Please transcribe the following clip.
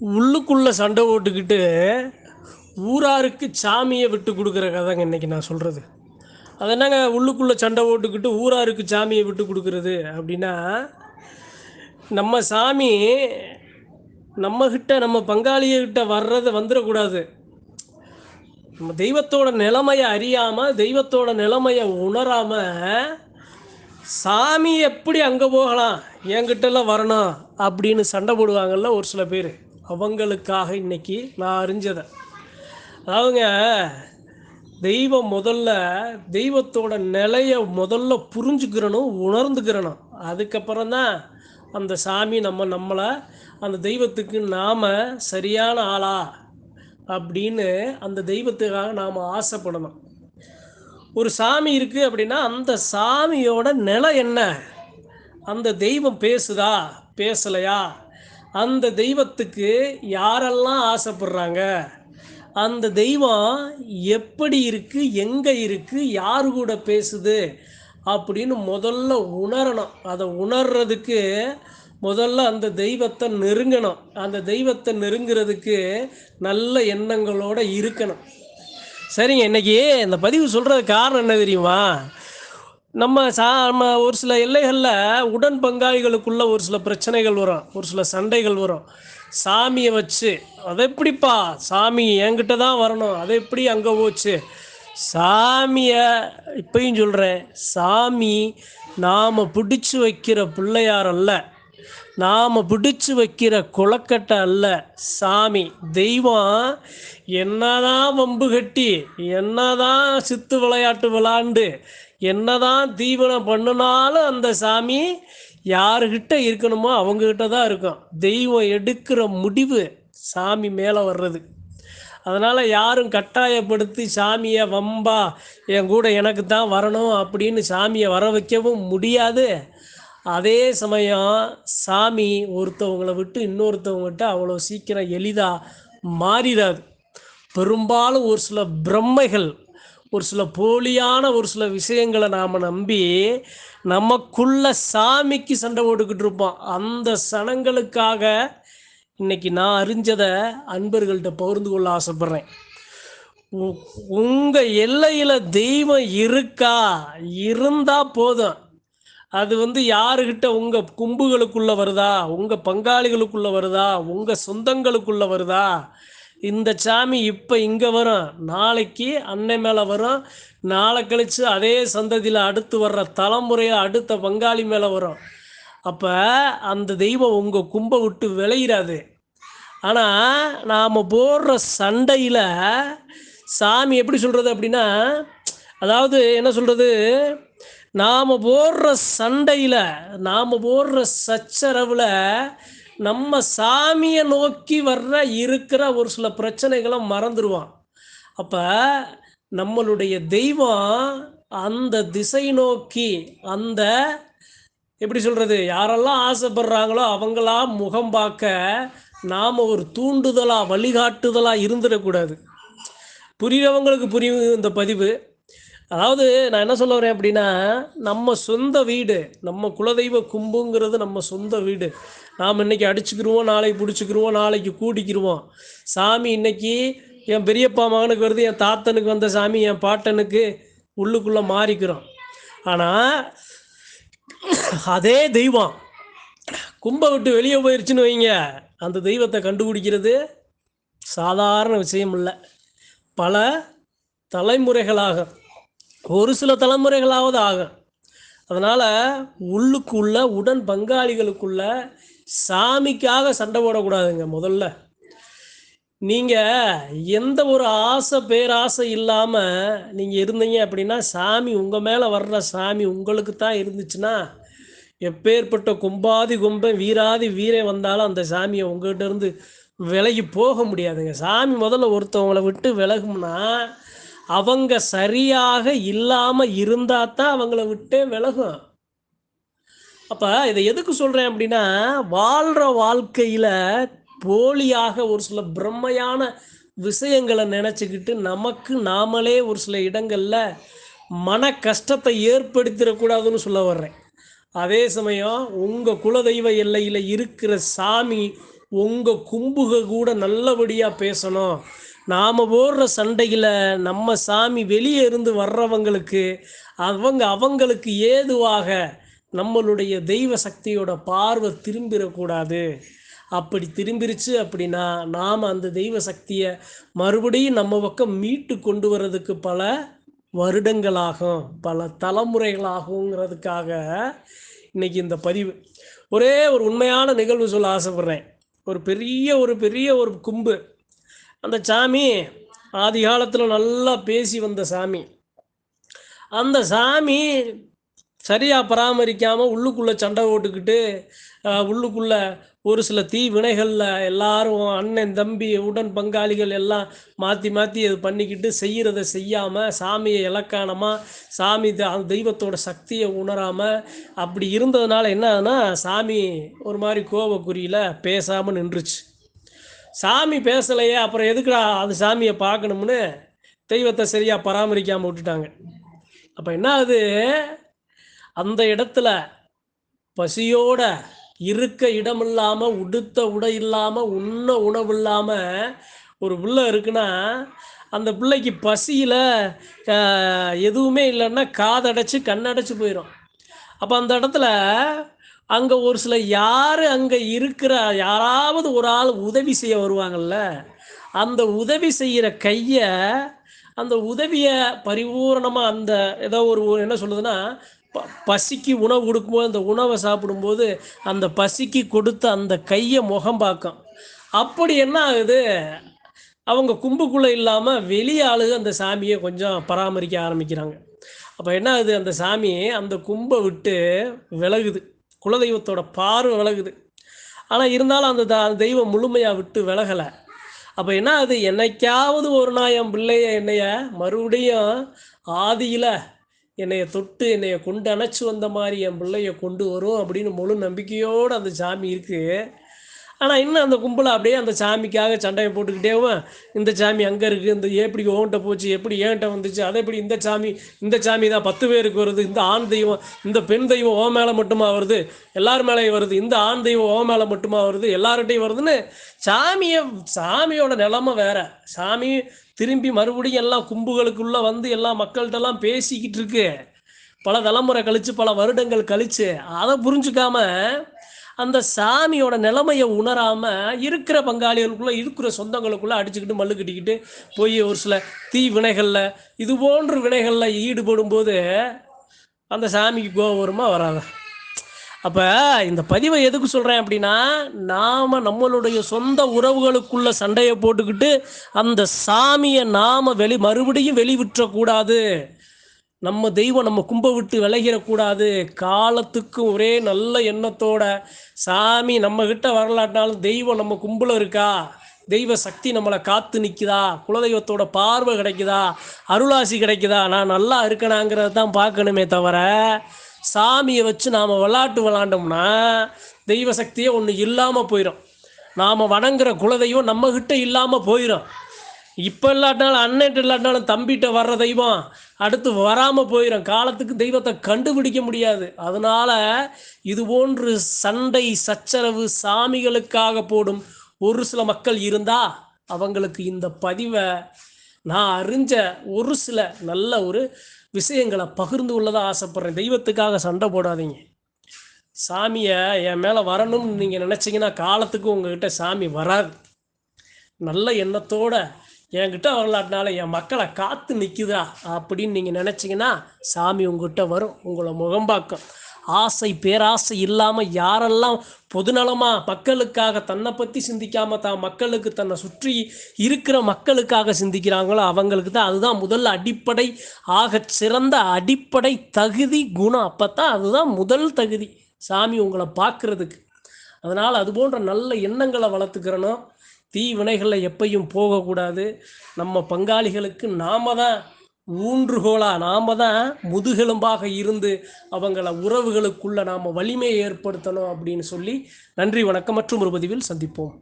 உள்ளுக்குள்ளே சண்டை ஓட்டுக்கிட்டு ஊராருக்கு சாமியை விட்டு கொடுக்குற கதைங்க இன்னைக்கு நான் சொல்கிறது அது என்னங்க? உள்ளுக்குள்ளே சண்டை ஓட்டுக்கிட்டு ஊராருக்கு சாமியை விட்டு கொடுக்குறது அப்படின்னா நம்ம சாமி நம்மக்கிட்ட நம்ம பங்காளிகிட்ட வர்றதை வந்துடக்கூடாது. நம்ம தெய்வத்தோட நிலைமையை அறியாமல் தெய்வத்தோட நிலைமையை உணராமல் சாமி எப்படி அங்கே போகலாம்? என்கிட்டலாம் வரணும் அப்படின்னு சண்டை போடுவாங்கள்ல ஒரு சில பேர். அவங்களுக்காக இன்னைக்கு நான் அறிஞ்சதை. அவங்க தெய்வம் முதல்ல தெய்வத்தோட நிலையை முதல்ல புரிஞ்சுக்கிறணும் உணர்ந்துக்கிறணும். அதுக்கப்புறம் தான் அந்த சாமி நம்ம நம்மளை அந்த தெய்வத்துக்கு நாம் சரியான ஆளா அப்படின்னு அந்த தெய்வத்துக்காக நாம் ஆசைப்படணும். ஒரு சாமி இருக்குது அப்படின்னா அந்த சாமியோட நிலை என்ன? அந்த தெய்வம் பேசுதா பேசலையா? அந்த தெய்வத்துக்கு யாரெல்லாம் ஆசைப்படுறாங்க? அந்த தெய்வம் எப்படி இருக்குது எங்கே இருக்குது யார் கூட பேசுது? அப்படின்னு முதல்ல உணரணும். அதை உணர்றதுக்கு முதல்ல அந்த தெய்வத்தை நெருங்கணும். அந்த தெய்வத்தை நெருங்கிறதுக்கு நல்ல எண்ணங்களோடு இருக்கணும். சரிங்க இன்றைக்கி இந்த பதிவு சொல்கிறது காரணம் என்ன தெரியுமா? நம்ம சா நம்ம ஒரு சில எல்லைகளில் உடன் பங்காளிகளுக்குள்ள ஒரு சில பிரச்சனைகள் வரும். ஒரு சில சண்டைகள் வரும். சாமியை வச்சு அதை எப்படிப்பா? சாமி என்கிட்ட தான் வரணும். அது எப்படி அங்கே போச்சு? சாமியை இப்பயும் சொல்கிறேன் சாமி நாம் பிடிச்சி வைக்கிற பிள்ளையார் அல்ல. நாம் பிடிச்சி வைக்கிற குளக்கட்டை அல்ல. சாமி தெய்வம் என்னதான் வம்பு கட்டி என்னதான் சித்து விளையாட்டு விளாண்டு என்னதான் தீவனம் பண்ணினாலும் அந்த சாமி யாருக்கிட்ட இருக்கணுமோ அவங்கக்கிட்ட தான் இருக்கும். தெய்வம் எடுக்கிற முடிவு சாமி மேலே வர்றது. அதனால் யாரும் கட்டாயப்படுத்தி சாமியை வம்பா என் கூட எனக்கு தான் வரணும் அப்படின்னு சாமியை வர வைக்கவும் முடியாது. அதே சமயம் சாமி ஒருத்தவங்களை விட்டு இன்னொருத்தவங்ககிட்ட அவ்வளோ சீக்கிரம் எளிதாக மாறிடாது. பெரும்பாலும் ஒரு சில பிரம்மைகள் ஒரு சில போலியான ஒரு சில விஷயங்களை நாம் நம்பி நமக்குள்ள சாமிக்கு சண்டை போட்டுக்கிட்டு இருப்போம். அந்த சனங்களுக்காக இன்னைக்கு நான் அறிஞ்சதை அன்பர்கள்ட்ட பகிர்ந்து கொள்ள ஆசைப்படுறேன். உ- எல்லையில் தெய்வம் இருக்கா? இருந்தால் போதும். அது வந்து யாருக்கிட்ட உங்கள் கும்புகளுக்குள்ளே வருதா? உங்கள் பங்காளிகளுக்குள்ளே வருதா? உங்கள் சொந்தங்களுக்குள்ளே வருதா? இந்த சாமி இப்போ இங்கே வரும். நாளைக்கு அன்னை மேலே வரும். நாளை கழித்து அதே சந்ததியில் அடுத்து வர்ற தலைமுறையில் அடுத்த பங்காளி மேலே வரும். அப்போ அந்த தெய்வம் உங்கள் கும்பை விட்டு விளையிறாது ஆனால் நாம் போடுற சண்டையில் சாமி எப்படி சொல்கிறது அப்படின்னா அதாவது என்ன சொல்கிறது நாம் போடுற சண்டையில் நாம் போடுற சச்சரவில் நம்ம சாமியை நோக்கி வர்ற இருக்கிற ஒரு சில பிரச்சனைகளை மறந்துடுவான் அப்போ நம்மளுடைய தெய்வம் அந்த திசை நோக்கி அந்த எப்படி சொல்கிறது யாரெல்லாம் ஆசைப்படுறாங்களோ அவங்களாம் முகம் பார்க்க நாம் ஒரு தூண்டுதலாக வழிகாட்டுதலாக இருந்துடக்கூடாது. புரியறவங்களுக்கு புரியும் இந்த பதிவு. அதாவது நான் என்ன சொல்ல வரேன் அப்படின்னா நம்ம சொந்த வீடு நம்ம குலதெய்வ கும்புங்கிறது நம்ம சொந்த வீடு. நாம் இன்னைக்கு அடிச்சுக்கிருவோம் நாளைக்கு பிடிச்சிக்கிருவோம் நாளைக்கு கூடிக்கிருவோம். சாமி இன்னைக்கு என் பெரியப்பா மகனுக்கு வருது என் தாத்தனுக்கு வந்த சாமி என் பாட்டனுக்கு உள்ளுக்குள்ளே மாறிக்கிறோம். ஆனால் அதே தெய்வம் கும்பை விட்டு வெளியே போயிருச்சுன்னு வைங்க அந்த தெய்வத்தை கண்டுபிடிக்கிறது சாதாரண விஷயம் இல்லை. பல தலைமுறைகளாக ஒரு சில தலைமுறைகளாவது ஆகும் அதனால் உள்ளுக்குள்ள உடன் பங்காளிகளுக்குள்ள சாமிக்காக சண்டை போடக்கூடாதுங்க முதல்ல. நீங்கள் எந்த ஒரு ஆசை பேராசை இல்லாமல் நீங்கள் இருந்தீங்க அப்படின்னா சாமி உங்கள் மேலே வர்ற சாமி உங்களுக்கு தான் இருந்துச்சுன்னா எப்பேற்பட்ட கும்பாதி கும்பம் வீராதி வீரே வந்தாலும் அந்த சாமியை உங்கள்கிட்ட இருந்து விலகி போக முடியாதுங்க. சாமி முதல்ல ஒருத்தவங்களை விட்டு விலகும்னா அவங்க சரியாக இல்லாமல் இருந்தால் தான் அவங்கள விட்டே விலகும். அப்போ இதை எதுக்கு சொல்கிறேன் அப்படின்னா வாழ்கிற வாழ்க்கையில் போலியாக ஒரு சில பிரம்மையான விஷயங்களை நினச்சிக்கிட்டு நமக்கு நாமளே ஒரு சில இடங்களில் மன கஷ்டத்தை ஏற்படுத்திடக்கூடாதுன்னு சொல்ல வர்றேன். அதே சமயம் உங்கள் குலதெய்வ எல்லையில் இருக்கிற சாமி உங்கள் கும்புக கூட நல்லபடியாக பேசணும். நாம் போடுற சண்டையில் நம்ம சாமி வெளியே இருந்து வர்றவங்களுக்கு அவங்க அவங்களுக்கு ஏதுவாக நம்மளுடைய தெய்வ சக்தியோட பார்வை திரும்பிடக்கூடாது அப்படி திரும்பிருச்சு அப்படின்னா நாம் அந்த தெய்வ சக்தியை மறுபடியும் நம்ம பக்கம் மீட்டு கொண்டு வர்றதுக்கு பல வருடங்களாகும் பல தலைமுறைகளாகுங்கிறதுக்காக இன்னைக்கு இந்த பதிவு. ஒரே ஒரு உண்மையான நிகழ்வு சொல்ல ஆசைப்பட்றேன். ஒரு பெரிய ஒரு பெரிய ஒரு கும்பு. அந்த சாமி ஆதி காலத்தில் நல்லா பேசி வந்த சாமி. அந்த சாமி சரியாக பராமரிக்காமல் உள்ளுக்குள்ளே சண்டை ஓட்டுக்கிட்டு உள்ளுக்குள்ளே உள்ளுக்குள்ள ஒரு சில தீ வினைகளில் எல்லாரும் அண்ணன் தம்பி உடன் பங்காளிகள் எல்லாம் மாற்றி மாற்றி அது பண்ணிக்கிட்டு செய்கிறத செய்யாமல் சாமியை இலக்கானமாக சாமி த- அந்த தெய்வத்தோட சக்தியை உணராமல் அப்படி இருந்ததுனால என்ன ஆகுதுன்னா சாமி ஒரு மாதிரி கோபக்குறியில் பேசாமல் நின்றுச்சு. சாமி பேசலையே அப்புறம் எதுக்குடா அது சாமியை பார்க்கணும்னு தெய்வத்தை சரியாக பராமரிக்காமல் விட்டுட்டாங்க. அப்போ என்ன ஆகுது அந்த இடத்துல பசியோட இருக்க இடம் இல்லாமல் உடுத்த உடை இல்லாமல் உண்ண உணவு இல்லாமல் ஒரு பிள்ளை இருக்குன்னா அந்த பிள்ளைக்கு பசியில் எதுவுமே இல்லைன்னா காதடைச்சு கண்ணடைச்சு போயிடும் அப்போ அந்த இடத்துல அங்கே ஒரு சில யார் அங்கே இருக்கிற யாராவது ஒரு ஆள் உதவி செய்ய வருவாங்கல்ல அந்த உதவி செய்கிற கையை அந்த உதவியை பரிபூரணமாக அந்த ஏதோ ஒரு என்ன சொல்லுதுன்னா ப- பசிக்கு உணவு கொடுக்கும்போது அந்த உணவை சாப்பிடும்போது அந்த பசிக்கு கொடுத்த அந்த கையை முகம் பார்க்கும். அப்படி என்ன ஆகுது? அவங்க கும்புக்குள்ளே இல்லாமல் வெளி ஆளுக அந்த சாமியை கொஞ்சம் பராமரிக்க ஆரம்பிக்கிறாங்க. அப்போ என்ன ஆகுது? அந்த சாமி அந்த கும்பை விட்டு விலகுது. குலதெய்வத்தோட பார்வை விலகுது. ஆனால் இருந்தாலும் அந்த த- தெய்வம் முழுமையாக விட்டு விலகலை. அப்போ என்ன அது என்னைக்காவது ஒரு நாள் என் பிள்ளைய என்னைய மறுபடியும் ஆதியில் என்னைய தொட்டு என்னைய கொண்டு அணைச்சு வந்த மாதிரி என் பிள்ளைய கொண்டு வரும் அப்படின்னு முழு நம்பிக்கையோடு அந்த சாமி இருக்குது ஆனால் இன்னும் அந்த கும்பலை அப்படியே அந்த சாமிக்காக சண்டையை போட்டுக்கிட்டேவும் இந்த சாமி அங்கே இருக்குது இந்த எப்படி ஓன்ட்ட போச்சு எப்படி ஏன்ட்ட வந்துச்சு அதை எப்படி இந்த சாமி இந்த சாமி தான் பத்து பேருக்கு வருது இந்த ஆண் தெய்வம் இந்த பெண் தெய்வம் ஓ மேலே மட்டுமா வருது எல்லார் மேலேயும் வருது இந்த ஆண் தெய்வம் ஓ மேலே மட்டுமா வருது எல்லார்கிட்டையும் வருதுன்னு சாமியை சாமியோட நிலமை வேற. சாமி திரும்பி மறுபடியும் எல்லாம் கும்புகளுக்குள்ளே வந்து எல்லா மக்கள்கிட்டலாம் பேசிக்கிட்டு இருக்கு. பல தலைமுறை கழித்து பல வருடங்கள் கழித்து அதை புரிஞ்சுக்காம அந்த சாமியோட நிலைமையை உணராம இருக்கிற பங்காளிகளுக்குள்ள இருக்கிற சொந்தங்களுக்குள்ள அடிச்சுக்கிட்டு மல்லு கட்டிக்கிட்டு போய் ஒரு சில தீ வினைகளில் இது போன்ற வினைகளில் ஈடுபடும் போது அந்த சாமிக்கு கோபம் வருமா அப்போ இந்த பதிவை எதுக்கு சொல்கிறேன் அப்படின்னா நாம் நம்மளுடைய சொந்த உறவுகளுக்குள்ள சண்டையை போட்டுக்கிட்டு அந்த சாமியை நாம் வெளி மறுபடியும் வெளிவிட்டுறக்கூடாது நம்ம தெய்வம் நம்ம கும்ப விட்டு விலகிடக்கூடாது. காலத்துக்கு ஒரே நல்ல எண்ணத்தோட சாமி நம்ம கிட்ட வரலாட்டினாலும் தெய்வம் நம்ம கும்பல இருக்கா? தெய்வ சக்தி நம்மளை காத்து நிற்குதா குலதெய்வத்தோட பார்வை கிடைக்குதா? அருளாசி கிடைக்குதா? நான் நல்லா இருக்கணாங்கிறத தான் பார்க்கணுமே தவிர சாமியை வச்சு நாம் விளாட்டு விளாண்டோம்னா தெய்வ சக்தியே ஒன்று இல்லாமல் போயிடும் நாம் வணங்குற குலதெய்வம் நம்மக்கிட்ட இல்லாமல் போயிடும் இப்போ இல்லாட்டினாலும் அண்ணன்ட்ட இல்லாட்டினாலும் தம்பிகிட்ட வர்ற தெய்வம் அடுத்து வராமல் போயிடும் காலத்துக்கு தெய்வத்தை கண்டுபிடிக்க முடியாது. அதனால் இது போன்று சண்டை சச்சரவு சாமிகளுக்காக போடும் ஒரு சில மக்கள் இருந்தால் அவங்களுக்கு இந்த பதிவை நான் அறிஞ்ச ஒரு சில நல்ல ஒரு விஷயங்களை பகிர்ந்து உள்ளதாக ஆசைப்பட்றேன். தெய்வத்துக்காக சண்டை போடாதீங்க. சாமியை என் மேலே வரணும்னு நீங்கள் நினச்சிங்கன்னா காலத்துக்கு உங்ககிட்ட சாமி வராது. நல்ல எண்ணத்தோட என்கிட்ட வரலாட்டினால என் மக்களை காத்து நிற்குதா அப்படின்னு நீங்கள் நினச்சிங்கன்னா சாமி உங்ககிட்ட வரும். உங்களை முகம் பார்க்கும். ஆசை பேராசை இல்லாமல் யாரெல்லாம் பொதுநலமாக மக்களுக்காக தன்னை பற்றி சிந்திக்காமல் தான் மக்களுக்கு தன்னை சுற்றி இருக்கிற மக்களுக்காக சிந்திக்கிறாங்களோ அவங்களுக்கு தான் அதுதான் முதல் அடிப்படை ஆக சிறந்த அடிப்படை தகுதி குணம். அப்போ தான் அதுதான் முதல் தகுதி. சாமி உங்களை பார்க்குறதுக்கு. அதனால் அது போன்ற நல்ல எண்ணங்களை வளர்த்துக்கிறனும் தீ வினைகளில் எப்பையும் போகக்கூடாது. நம்ம பங்காளிகளுக்கு நாம தான் ஊன்றுகோலா நாம தான் முதுகெலும்பாக இருந்து அவங்கள உறவுகளுக்குள்ள நாம் வலிமையை ஏற்படுத்தணும் அப்படின்னு சொல்லி நன்றி வணக்கம் மற்றும் ஒரு பதிவில் சந்திப்போம்.